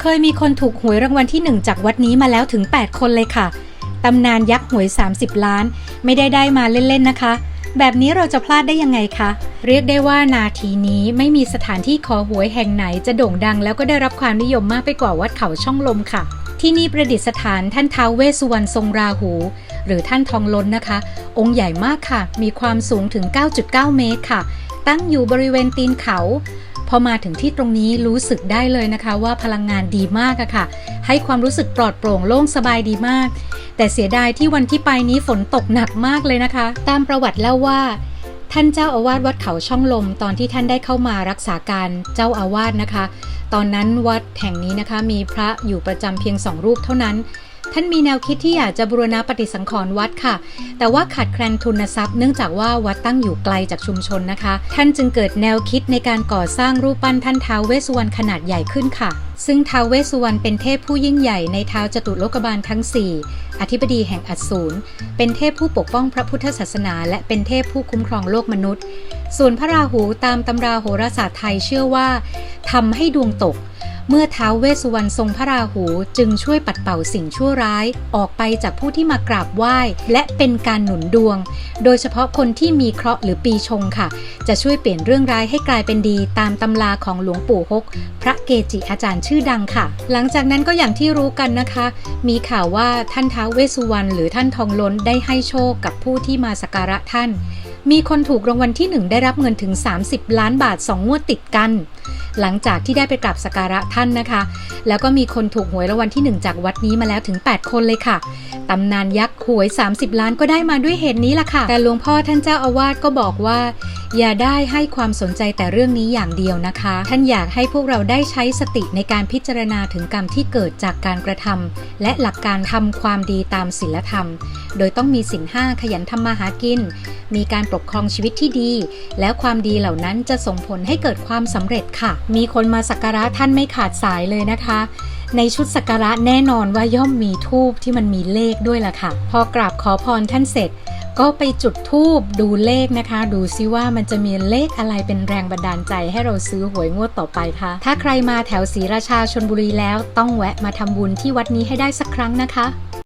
เคยมีคนถูกหวยรางวัลที่หนึ่งจากวัดนี้มาแล้วถึง 8 คนเลยค่ะ ตำนานยักษ์หวย 30 ล้าน ไม่ได้ได้มาเล่น ๆ นะคะ แบบนี้เราจะพลาดได้ยังไงคะ เรียกได้ว่านาทีนี้ไม่มีสถานที่ขอหวยแห่งไหนจะโด่งดัง แล้วก็ได้รับความนิยมมากไปกว่าวัดเขาช่องลมค่ะ ที่นี่ประดิษฐานท่านท้าวเวสสุวรรณทรงราหู หรือท่านทองล้นนะคะ องค์ใหญ่มากค่ะ มีความสูงถึง 9.9 เมตรค่ะ ตั้งอยู่บริเวณตีนเขา พอมาถึงที่ตรงนี้รู้สึกได้เลยนะคะว่าพลังงานดีมากอะค่ะ ให้ความรู้สึกปลอดโปร่งโล่งสบายดีมาก แต่เสียดายที่วันที่ไปนี้ฝนตกหนักมากเลยนะคะ ตามประวัติเล่าว่า ท่านเจ้าอาวาสวัดเขาช่องลม ตอนที่ท่านได้เข้ามารักษาการเจ้าอาวาสนะคะ ตอนนั้นวัดแห่งนี้นะคะมีพระอยู่ประจำเพียงสองรูปเท่านั้น ท่านมีแนวคิดที่อยากจะบูรณะปฏิสังขรณ์วัดค่ะ แต่ว่าขาดแคลนทุนทรัพย์ เนื่องจากว่าวัดตั้งอยู่ไกลจากชุมชนนะคะ ท่านจึงเกิดแนวคิดในการก่อสร้างรูปปั้นท่านท้าวเวสสุวรรณขนาดใหญ่ขึ้นค่ะ ซึ่งท้าวเวสสุวรรณเป็นเทพผู้ยิ่งใหญ่ในท้าวจตุโลกบาลทั้ง 4 อธิบดีแห่งอัศรเป็นเทพผู้ปกป้องพระพุทธศาสนา และเป็นเทพผู้คุ้มครองโลกมนุษย์ ส่วนพระราหูตามตำราโหราศาสตร์ไทยเชื่อว่าทำให้ดวงตก เมื่อท้าวเวสสุวรรณทรงพระราหูจึงช่วยปัดเป่าสิ่งชั่วร้าย ออกไปจากผู้ที่มากราบไหว้ และเป็นการหนุนดวง โดยเฉพาะคนที่มีเคราะห์หรือปีชงค่ะ จะช่วยเปลี่ยนเรื่องร้ายให้กลายเป็นดีตามตำราของหลวงปู่ฮก พระเกจิอาจารย์ชื่อดังค่ะ หลังจากนั้นก็อย่างที่รู้กันนะคะ มีข่าวว่าท่านท้าวเวสสุวรรณหรือท่านทองล้นได้ให้โชคกับผู้ที่มาสักการะท่าน มีคนถูกรางวัลที่หนึ่งได้รับเงินถึง 30 ล้านบาทสองงวดติดกัน หลังจากที่ได้ไปกราบสักการะท่านนะคะ แล้วก็มีคนถูกหวยรางวัลที่ 1 จากวัดนี้มาแล้วถึง 8 คนเลยค่ะตำนานยักษ์หวย 30 ล้านก็ได้มาด้วยเหตุนี้ล่ะค่ะ แต่หลวงพ่อท่านเจ้าอาวาสก็บอกว่า อย่าได้ให้ความสนใจแต่เรื่องนี้อย่างเดียวนะคะ ท่านอยากให้พวกเราได้ใช้สติในการพิจารณาถึงกรรมที่เกิดจากการกระทำและหลักการทำความดีตามศีลธรรม โดยต้องมีศีลห้าขยันทำมาหากิน มีการปกครองชีวิตที่ดี แล้วความดีเหล่านั้นจะส่งผลให้เกิดความสำเร็จค่ะ มีคนมาสักการะท่านไม่ขาดสายเลยนะคะ ในชุดสักการะแน่นอนว่าย่อมมีทูบที่มันมีเลขด้วยล่ะค่ะ พอกราบขอพรท่านเสร็จ ก็ไปจุดทูบดูเลขนะคะ ดูซิว่ามันจะมีเลขอะไรเป็นแรงบันดาลใจให้เราซื้อหวยงวดต่อไปคะถ้าใครมาแถวศรีราชาชนบุรีแล้วต้องแวะมาทำบุญที่วัดนี้ให้ได้สักครั้งนะคะ